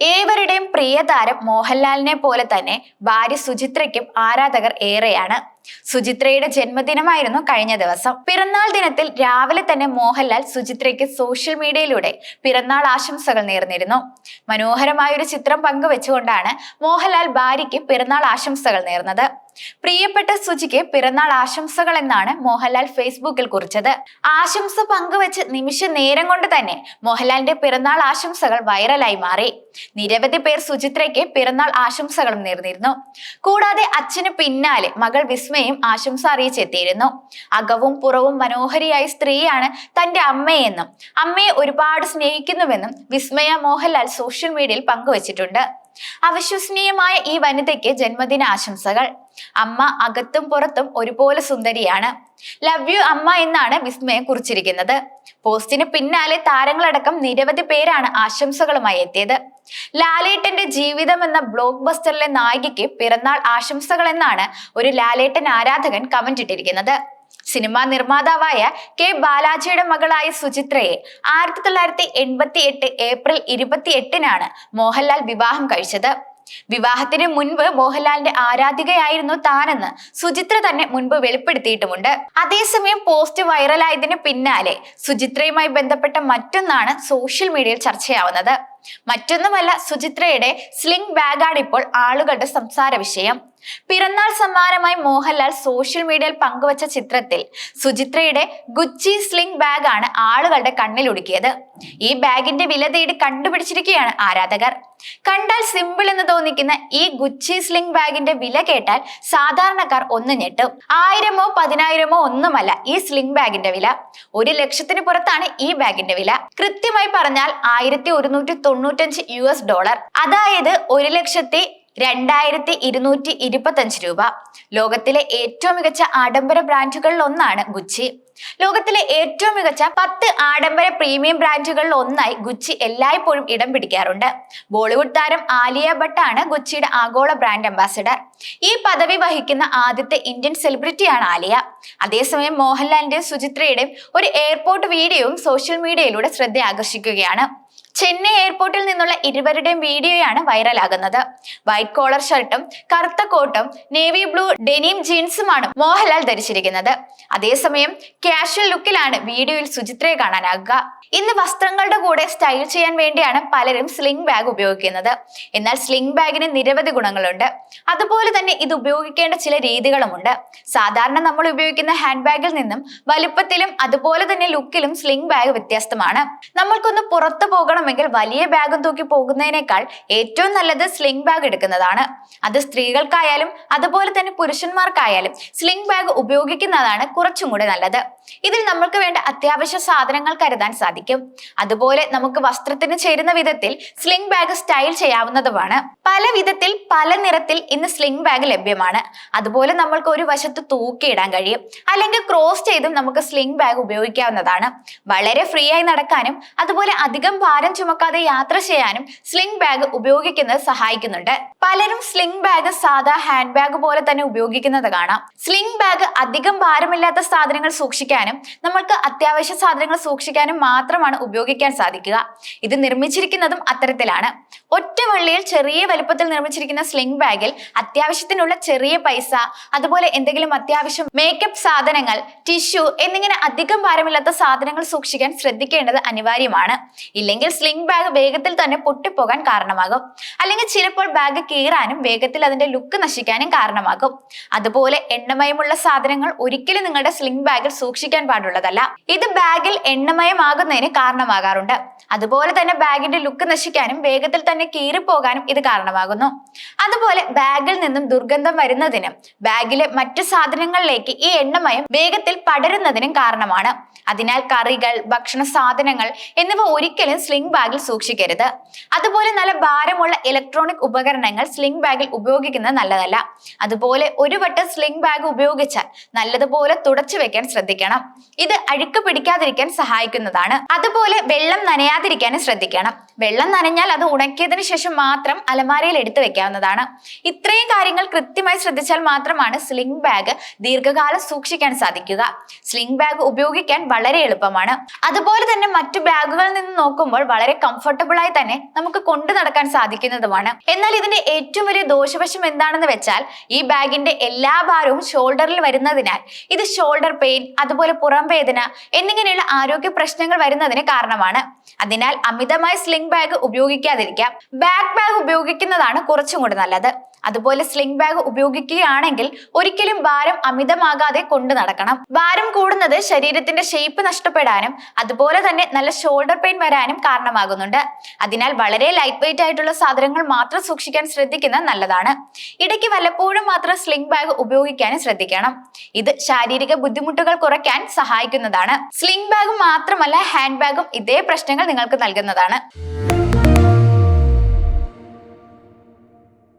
ഏവരുടെയും പ്രിയ താരം മോഹൻലാലിനെ പോലെ തന്നെ ഭാര്യ സുചിത്രയ്ക്കും ആരാധകർ ഏറെയാണ്. സുചിത്രയുടെ ജന്മദിനമായിരുന്നു കഴിഞ്ഞ ദിവസം. പിറന്നാൾ ദിനത്തിൽ രാവിലെ തന്നെ മോഹൻലാൽ സുചിത്രയ്ക്ക് സോഷ്യൽ മീഡിയയിലൂടെ പിറന്നാൾ ആശംസകൾ നേർന്നിരുന്നു. മനോഹരമായ ഒരു ചിത്രം പങ്കുവെച്ചുകൊണ്ടാണ് മോഹൻലാൽ ഭാര്യയ്ക്ക് പിറന്നാൾ ആശംസകൾ നേർന്നത്. പ്രിയപ്പെട്ട സുജിക്ക് പിറന്നാൾ ആശംസകൾ എന്നാണ് മോഹൻലാൽ ഫേസ്ബുക്കിൽ കുറിച്ചത്. ആശംസ പങ്കുവച്ച് നിമിഷ നേരം കൊണ്ട് തന്നെ മോഹൻലാലിന്റെ പിറന്നാൾ ആശംസകൾ വൈറലായി മാറി. നിരവധി പേർ സുചിത്രയ്ക്ക് പിറന്നാൾ ആശംസകളും നേർന്നിരുന്നു. കൂടാതെ അച്ഛന് പിന്നാലെ മകൾ വിസ്മയും ആശംസ അറിയിച്ചെത്തിയിരുന്നു. അകവും പുറവും മനോഹരിയായ സ്ത്രീയാണ് തന്റെ അമ്മയെന്നും അമ്മയെ ഒരുപാട് സ്നേഹിക്കുന്നുവെന്നും വിസ്മയ മോഹൻലാൽ സോഷ്യൽ മീഡിയയിൽ പങ്കുവച്ചിട്ടുണ്ട്. അവിശ്വസനീയമായ ഈ വനിതയ്ക്ക് ജന്മദിന ആശംസകൾ അമ്മ അകത്തും പുറത്തും ഒരുപോലെ സുന്ദരിയാണ്. ലവ് യു അമ്മ എന്നാണ് വിസ്മയെ കുറിച്ചിരിക്കുന്നത്. പോസ്റ്റിന് പിന്നാലെ താരങ്ങളടക്കം നിരവധി പേരാണ് ആശംസകളുമായി എത്തിയത്. ലാലേട്ടന്റെ ജീവിതം എന്ന ബ്ലോക്ക് ബസ്റ്ററിലെ നായികയ്ക്ക് പിറന്നാൾ ആശംസകൾ എന്നാണ് ഒരു ലാലേട്ടൻ ആരാധകൻ കമന്റ് ഇട്ടിരിക്കുന്നത്. സിനിമാ നിർമ്മാതാവായ കെ ബാലാജിയുടെ മകളായ സുചിത്രയെ ആയിരത്തി തൊള്ളായിരത്തി എൺപത്തി എട്ട് ഏപ്രിൽ ഇരുപത്തി എട്ടിനാണ് മോഹൻലാൽ വിവാഹം കഴിച്ചത്. വിവാഹത്തിന് മുൻപ് മോഹൻലാലിന്റെ ആരാധികയായിരുന്നു താനെന്ന് സുചിത്ര തന്നെ മുൻപ് വെളിപ്പെടുത്തിയിട്ടുമുണ്ട്. അതേസമയം പോസ്റ്റ് വൈറലായതിന് പിന്നാലെ സുചിത്രയുമായി ബന്ധപ്പെട്ട മറ്റൊന്നാണ് സോഷ്യൽ മീഡിയയിൽ ചർച്ചയാവുന്നത്. മറ്റൊന്നുമല്ല സുചിത്രയുടെ സ്ലിംഗ് ബാഗാണ് ഇപ്പോൾ ആളുകളുടെ സംസാര വിഷയം. പിറന്നാൾ സമ്മാനമായി മോഹൻലാൽ സോഷ്യൽ മീഡിയയിൽ പങ്കുവച്ച ചിത്രത്തിൽ സുചിത്രയുടെ ഗുച്ചി സ്ലിംഗ് ബാഗാണ് ആളുകളുടെ കണ്ണിലൊടുക്കിയത് ഈ ബാഗിന്റെ വില തേടി കണ്ടുപിടിച്ചിരിക്കുകയാണ് ആരാധകർ. കണ്ടാൽ സിമ്പിൾ എന്ന് തോന്നിക്കുന്ന ഈ ഗുച്ചി സ്ലിംഗ് ബാഗിന്റെ വില കേട്ടാൽ സാധാരണക്കാർ ഒന്ന് ഞെട്ടും. ആയിരമോ പതിനായിരമോ ഒന്നുമല്ല ഈ സ്ലിംഗ് ബാഗിന്റെ വില. ഒരു ലക്ഷത്തിന് പുറത്താണ് ഈ ബാഗിന്റെ വില. കൃത്യമായി പറഞ്ഞാൽ ആയിരത്തി തൊണ്ണൂറ്റഞ്ച് യു എസ് ഡോളർ. അതായത് ഒരു ലക്ഷത്തി രണ്ടായിരത്തി ഇരുന്നൂറ്റി ഇരുപത്തഞ്ച് രൂപ. ലോകത്തിലെ ഏറ്റവും മികച്ച ആഡംബര ബ്രാൻഡുകളിൽ ഒന്നാണ് ഗുച്ചി. ലോകത്തിലെ ഏറ്റവും മികച്ച പത്ത് ആഡംബര പ്രീമിയം ബ്രാൻഡുകളിൽ ഒന്നായി ഗുച്ചി എല്ലായ്പ്പോഴും ഇടം പിടിക്കാറുണ്ട്. ബോളിവുഡ് താരം ആലിയ ഭട്ടാണ് ഗുച്ചിയുടെ ആഗോള ബ്രാൻഡ് അംബാസിഡർ. ഈ പദവി വഹിക്കുന്ന ആദ്യത്തെ ഇന്ത്യൻ സെലിബ്രിറ്റിയാണ് ആലിയ. അതേസമയം മോഹൻലാലിന്റെയും സുചിത്രയുടെയും ഒരു എയർപോർട്ട് വീഡിയോയും സോഷ്യൽ മീഡിയയിലൂടെ ശ്രദ്ധ ആകർഷിക്കുകയാണ് ചെന്നൈ എയർപോർട്ടിൽ നിന്നുള്ള ഇരുവരുടെയും വീഡിയോയാണ് വൈറലാകുന്നത് വൈറ്റ് കോളർ ഷർട്ടും കറുത്ത കോട്ടും നേവി ബ്ലൂ ഡെനിം ജീൻസുമാണ് മോഹൻലാൽ ധരിച്ചിരിക്കുന്നത്. അതേസമയം കാഷ്വൽ ലുക്കിലാണ് വീഡിയോയിൽ സുചിത്രയെ കാണാനാകുക. ഇന്ന് വസ്ത്രങ്ങളുടെ കൂടെ സ്റ്റൈൽ ചെയ്യാൻ വേണ്ടിയാണ് പലരും സ്ലിംഗ് ബാഗ് ഉപയോഗിക്കുന്നത്. എന്നാൽ സ്ലിംഗ് ബാഗിന് നിരവധി ഗുണങ്ങളുണ്ട്. അതുപോലെ തന്നെ ഇത് ഉപയോഗിക്കേണ്ട ചില രീതികളുമുണ്ട്. സാധാരണ നമ്മൾ ഉപയോഗിക്കുന്ന ഹാൻഡ് ബാഗിൽ നിന്നും വലുപ്പത്തിലും അതുപോലെ തന്നെ ലുക്കിലും സ്ലിംഗ് ബാഗ് വ്യത്യസ്തമാണ്. നമ്മൾക്കൊന്ന് പുറത്തു പോകണമെങ്കിൽ വലിയ ബാഗും തൂക്കി പോകുന്നതിനേക്കാൾ ഏറ്റവും നല്ലത് സ്ലിംഗ് ബാഗ് എടുക്കുന്നതാണ്. അത് സ്ത്രീകൾക്കായാലും അതുപോലെ തന്നെ പുരുഷന്മാർക്കായാലും സ്ലിംഗ് ബാഗ് ഉപയോഗിക്കുന്നതാണ് കുറച്ചും കൂടെ നല്ലത്. ഇതിൽ നമ്മൾക്ക് വേണ്ട അത്യാവശ്യ സാധനങ്ങൾ കരുതാൻ സാധിക്കും. അതുപോലെ നമുക്ക് വസ്ത്രത്തിന് ചേരുന്ന വിധത്തിൽ സ്ലിംഗ് ബാഗ് സ്റ്റൈൽ ചെയ്യാവുന്നതുമാണ്. പല വിധത്തിൽ പല നിറത്തിൽ ഇന്ന് സ്ലിംഗ് ബാഗ് ലഭ്യമാണ്. അതുപോലെ നമ്മൾക്ക് ഒരു വശത്ത് തൂക്കിയിടാൻ കഴിയും. അല്ലെങ്കിൽ ക്രോസ് ചെയ്തും നമുക്ക് സ്ലിംഗ് ബാഗ് ഉപയോഗിക്കാവുന്നതാണ്. വളരെ ഫ്രീ ആയി നടക്കാനും അതുപോലെ അധികം ഭാരം ചുമക്കാതെ യാത്ര ചെയ്യാനും സ്ലിംഗ് ബാഗ് ഉപയോഗിക്കുന്നത് സഹായിക്കുന്നുണ്ട്. പലരും സ്ലിംഗ് ബാഗ് സാധാ ഹാൻഡ് ബാഗ് പോലെ തന്നെ ഉപയോഗിക്കുന്നത് കാണാം. സ്ലിംഗ് ബാഗ് അധികം ഭാരമില്ലാത്ത സാധനങ്ങൾ സൂക്ഷിക്കാനും നമ്മൾക്ക് അത്യാവശ്യ സാധനങ്ങൾ സൂക്ഷിക്കാനും മാത്രമാണ് ഉപയോഗിക്കാൻ സാധിക്കുക. ഇത് നിർമ്മിച്ചിരിക്കുന്നതും അത്തരത്തിലാണ്. ഒറ്റ വള്ളിയിൽ ചെറിയ വലുപ്പത്തിൽ നിർമ്മിച്ചിരിക്കുന്ന സ്ലിംഗ് ബാഗിൽ അത്യാവശ്യത്തിനുള്ള ചെറിയ പൈസ അതുപോലെ എന്തെങ്കിലും അത്യാവശ്യം മേക്കപ്പ് സാധനങ്ങൾ ടിഷ്യൂ എന്നിങ്ങനെ അധികം ഭാരമില്ലാത്ത സാധനങ്ങൾ സൂക്ഷിക്കാൻ ശ്രദ്ധിക്കേണ്ടത് അനിവാര്യമാണ്. ഇല്ലെങ്കിൽ സ്ലിംഗ് ബാഗ് വേഗത്തിൽ തന്നെ പൊട്ടിപ്പോകാൻ കാരണമാകും. അല്ലെങ്കിൽ ചിലപ്പോൾ ബാഗ് കീറാനും വേഗത്തിൽ അതിന്റെ ലുക്ക് നശിക്കാനും കാരണമാകും. അതുപോലെ എണ്ണമയമുള്ള സാധനങ്ങൾ ഒരിക്കലും നിങ്ങളുടെ സ്ലിംഗ് ബാഗിൽ സൂക്ഷിക്കാൻ പാടുള്ളതല്ല. ഇത് ബാഗിൽ എണ്ണമയമാകുന്നതിന് കാരണമാകാറുണ്ട്. അതുപോലെ തന്നെ ബാഗിന്റെ ലുക്ക് നശിക്കാനും വേഗത്തിൽ തന്നെ കീറിപ്പോകാനും ഇത് കാരണമാകുന്നു. അതുപോലെ ബാഗിൽ നിന്നും ദുർഗന്ധം വരുന്നതിനും ബാഗിലെ മറ്റു സാധനങ്ങളിലേക്ക് ഈ എണ്ണമയം വേഗത്തിൽ പടരുന്നതിനും കാരണമാണ്. അതിനാൽ കറികൾ ഭക്ഷണ സാധനങ്ങൾ എന്നിവ ഒരിക്കലും സ്ലിംഗ് ബാഗിൽ സൂക്ഷിക്കരുത്. അതുപോലെ നല്ല ഭാരമുള്ള ഇലക്ട്രോണിക് ഉപകരണങ്ങൾ സ്ലിംഗ് ബാഗിൽ ഉപയോഗിക്കുന്നത് നല്ലതല്ല. അതുപോലെ ഒരു വട്ടം സ്ലിംഗ് ബാഗ് ഉപയോഗിച്ചാൽ നല്ലതുപോലെ തുടച്ചു വെക്കാൻ ശ്രദ്ധിക്കണം. ഇത് അഴുക്ക് പിടിക്കാതിരിക്കാൻ സഹായിക്കുന്നതാണ്. അതുപോലെ വെള്ളം നനയാതിരിക്കാനും ശ്രദ്ധിക്കണം. വെള്ളം നനഞ്ഞാൽ അത് ഉണക്കിയതിന് ശേഷം മാത്രം അലമാരയിൽ എടുത്തു വെക്കാവുന്നതാണ്. ഇത്രയും കാര്യങ്ങൾ കൃത്യമായി ശ്രദ്ധിച്ചാൽ മാത്രമാണ് സ്ലിംഗ് ബാഗ് ദീർഘകാലം സൂക്ഷിക്കാൻ സാധിക്കുക. സ്ലിംഗ് ബാഗ് ഉപയോഗിക്കാൻ വളരെ എളുപ്പമാണ്. അതുപോലെ തന്നെ മറ്റു ബാഗുകളിൽ നിന്ന് നോക്കുമ്പോൾ വളരെ കംഫർട്ടബിൾ ആയി തന്നെ നമുക്ക് കൊണ്ടു നടക്കാൻ സാധിക്കുന്നതുമാണ്. എന്നാൽ ഇതിന്റെ ഏറ്റവും വലിയ ദോഷവശം എന്താണെന്ന് വെച്ചാൽ ഈ ബാഗിന്റെ എല്ലാ ഭാരവും ഷോൾഡറിൽ വരുന്നതിനാൽ ഇത് ഷോൾഡർ പെയിൻ അതുപോലെ പുറം വേദന എന്നിങ്ങനെയുള്ള ആരോഗ്യ പ്രശ്നങ്ങൾ വരുന്നതിന് കാരണമാണ്. അതിനാൽ അമിതമായി സ്ലിംഗ് ബാഗ് ഉപയോഗിക്കാതിരിക്കാം. ബാക്ക് ബാഗ് ഉപയോഗിക്കുന്നതാണ് കുറച്ചും കൂടി നല്ലത്. അതുപോലെ സ്ലിംഗ് ബാഗ് ഉപയോഗിക്കുകയാണെങ്കിൽ ഒരിക്കലും ഭാരം അമിതമാകാതെ കൊണ്ടു നടക്കണം. ഭാരം കൂടുന്നത് ശരീരത്തിന്റെ ഷേപ്പ് നഷ്ടപ്പെടാനും അതുപോലെ തന്നെ നല്ല ഷോൾഡർ പെയിൻ വരാനും കാരണമാകുന്നുണ്ട്. അതിനാൽ വളരെ ലൈറ്റ് വെയിറ്റ് ആയിട്ടുള്ള സാധനങ്ങൾ മാത്രം സൂക്ഷിക്കാൻ ശ്രദ്ധിക്കുന്നത് നല്ലതാണ്. ഇടയ്ക്ക് വല്ലപ്പോഴും മാത്രം സ്ലിംഗ് ബാഗ് ഉപയോഗിക്കാനും ശ്രദ്ധിക്കണം. ഇത് ശാരീരിക ബുദ്ധിമുട്ടുകൾ കുറയ്ക്കാൻ സഹായിക്കുന്നതാണ്. സ്ലിംഗ് ബാഗ് മാത്രമല്ല ഹാൻഡ് ബാഗും ഇതേ പ്രശ്നങ്ങൾ നിങ്ങൾക്ക് നൽകുന്നതാണ്.